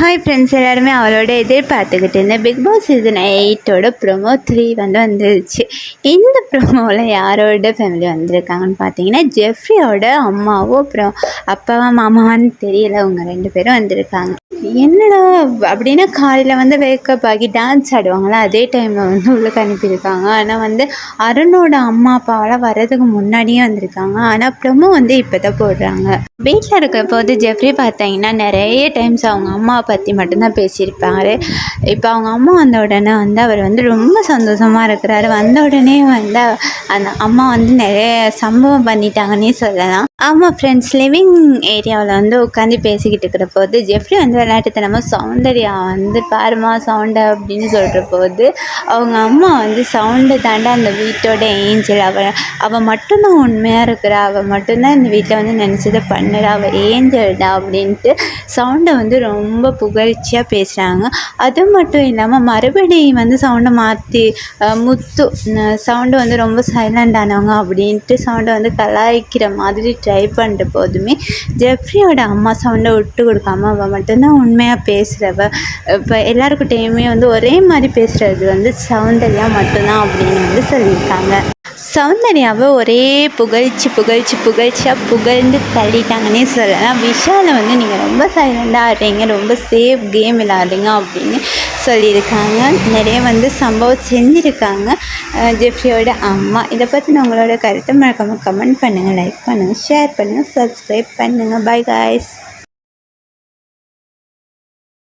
Hi friends எல்லாருமே அவளோட எதிர்பார்த்துக்கிட்டு இருந்தேன் பிக் பாஸ் சீசன் எயிட்டோட ப்ரொமோ த்ரீ வந்து வந்துருச்சு. இந்த ப்ரொமோவில் யாரோட ஃபேமிலி வந்திருக்காங்கன்னு பார்த்தீங்கன்னா ஜெஃப்ரியோட அம்மாவும் அப்புறம் அப்பாவா மாமாவான்னு தெரியல அவங்க ரெண்டு பேரும் வந்திருக்காங்க. என்னடா அப்படின்னா காலையில் வந்து வேக்கப் ஆகி டான்ஸ் ஆடுவாங்களா? அதே டைமில் வந்து உள்ளுக்கு அனுப்பியிருக்காங்க. ஆனால் வந்து அருணோட அம்மா அப்பாவெல்லாம் வர்றதுக்கு முன்னாடியே வந்திருக்காங்க. ஆனால் ப்ரமோ வந்து இப்போ தான் போடுறாங்க. வீட்டில் இருக்கிற போது ஜெஃப்ரி பார்த்தீங்கன்னா நிறைய டைம்ஸ் அவங்க அம்மா பற்றி மட்டும்தான் பேசியிருப்பாரு. இப்போ அவங்க அம்மா வந்த உடனே வந்து அவர் வந்து ரொம்ப சந்தோஷமாக இருக்கிறாரு. வந்த உடனே வந்து அந்த அம்மா வந்து நிறைய சம்பவம் பண்ணிட்டாங்கன்னே சொல்லலாம். ஆமாம் ஃப்ரெண்ட்ஸ் லிவிங் ஏரியாவில் வந்து உட்காந்து பேசிக்கிட்டு இருக்கிற போது ஜெஃப்ரி வந்து விளையாட்டுத்தனமாக சௌந்தர்யா வந்து பாருமா சவுண்டை அப்படின்னு சொல்கிற போது அவங்க அம்மா வந்து சவுண்டை தாண்டா அந்த வீட்டோட ஏஞ்சல் அவள் அவள் மட்டும்தான் உண்மையாக இருக்கிறா. அவள் மட்டும்தான் இந்த வீட்டில் வந்து நினச்சதை பண்ணுறா. அவள் ஏஞ்சல்டா அப்படின்ட்டு சவுண்டை வந்து ரொம்ப புகழ்ச்சியாக பேசுகிறாங்க அது மட்டும் இல்லாமல் மறுபடியும் வந்து சவுண்டை மாற்றி முத்து சவுண்டு வந்து ரொம்ப சைலண்ட் ஆனவங்க அப்படின்ட்டு சவுண்டை வந்து கலாய்க்கிற மாதிரி ட்ரை பண்ணுற போதுமே ஜெஃப்ரியோட அம்மா சவுண்டை விட்டு கொடுக்காம அவள் மட்டும்தான் உண்மையாக பேசுகிறவ இப்போ எல்லாருக்கிட்டேயுமே வந்து ஒரே மாதிரி பேசுகிறது வந்து சௌந்தர்யா மட்டும்தான் அப்படின்னு வந்து சொல்லியிருக்காங்க. சௌந்தர்யாவை ஒரே புகழ்ச்சி புகழ்ச்சி புகழ்ச்சியாக புகழ்ந்து தள்ளிட்டாங்கன்னே சொல்லலாம். விஷாலை வந்து நீங்கள் ரொம்ப சைலண்டாக ஆடுறீங்க ரொம்ப சேஃப் கேம் விளாடுறீங்க அப்படின்னு சொல்லியிருக்காங்க. நிறைய வந்து சம்பவம் செஞ்சுருக்காங்க. ஜெஃப்ரியோட அம்மா. இதை பற்றி உங்களோட கருத்தை மறக்காமல் கமெண்ட் பண்ணுங்கள் லைக் பண்ணுங்கள் ஷேர் பண்ணுங்கள் சப்ஸ்கிரைப் பண்ணுங்கள் பை காய்ஸ்